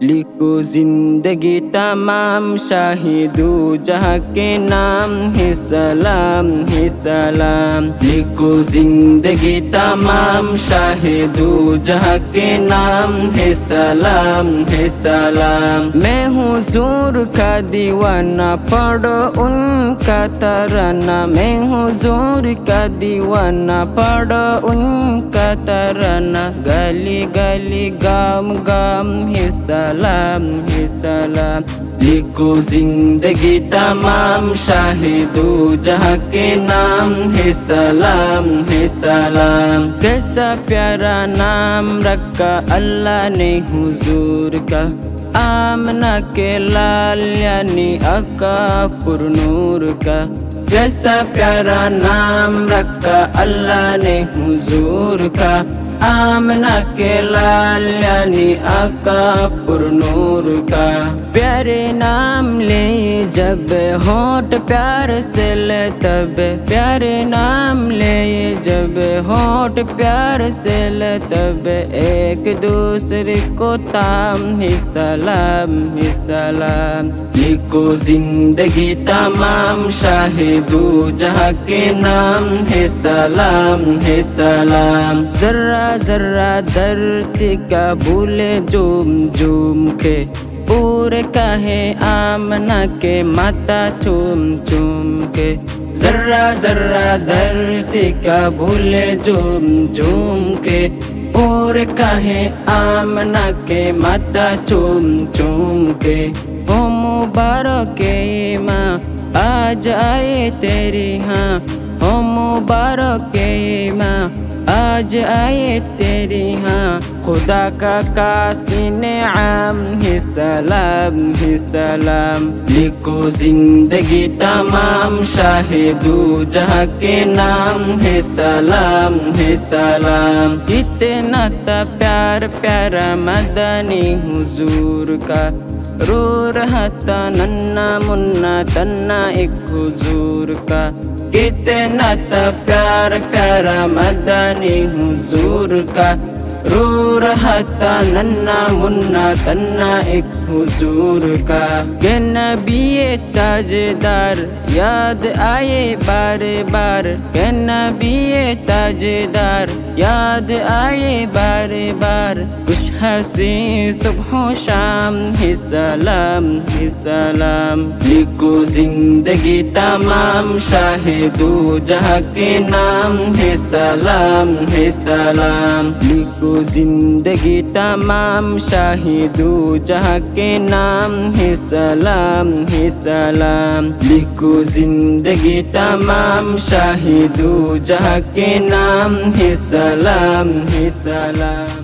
لکھو زندگی تمام شاہدو جہاں کے نام ہے سلام ہے سلام۔ لکھو زندگی تمام شاہدو جہاں کے نام ہے سلام ہے سلام۔ میں ہوں زور کا دیوانہ پڑھو، ان کا ترانہ۔ میں ہوں زور کا دیوانہ پڑھو، ان کا ترانہ۔ گلی گلی گام گام ہے سلام۔ ہے سلام لکھو زندگی تمام شاہدو جہاں کے نام ہے سلام ہے سلام کیسا پیارا نام رکھا اللہ نے حضور کا آمنہ کے لال یعنی اکا پر نور کا کیسا پیارا نام رکھا اللہ نے حضور کا آمنہ کے لال یعنی آقا پر نور کا پیارے نام لے جب ہونٹ پیار سے لے تب پیارے نام لے جب ہونٹ پیار سے لے تب ایک دوسرے کو تام ہی سلام ہی سلام لکھو زندگی تمام شاہدو جہاں کے نام ہے سلام ہے سلام ذرا ذرا درد کا بھولے جوم جوم کے؟ پورے کہے آمنا کے ماتا چوم چوم کے؟ ذرا ذرا درد کا بھولے جوم جوم کے؟ اور کہے آمنا کے ماتا چوم چوم کے؟ او مبارک ماں آج آئے تیری ہاں۔ او مبارک ماں آج آئے تیری ہاں خدا کا کاسی نعام ہی سلام ہی سلام۔ لکھو زندگی تمام شاہدو جہاں کے نام ہے، سلام ہے، سلام۔ اتنا تا پیار، پیارا مدنی حضور کا۔ رو رہا تھا ننا منا تنا ایک حضور کا کتنا تا پیار پیارا مدنی حضور کا رو رہا تھا ننا منا تنا ایک حضور کا کہ نبی تاجدار یاد آئے بار بار کہ نبی تاجدار یاد آئے بار بار خوش ہنسی صبح و شام ہی سلام ہی سلام لکھو زندگی تمام شاہدو جہاں کے نام ہے سلام ہے سلام لکھو زندگی تمام شاہدو جہاں کے نام ہے سلام ہے سلام لکھو زندگی تمام شاہدو جہاں کے نام ہے سلام ہے سلام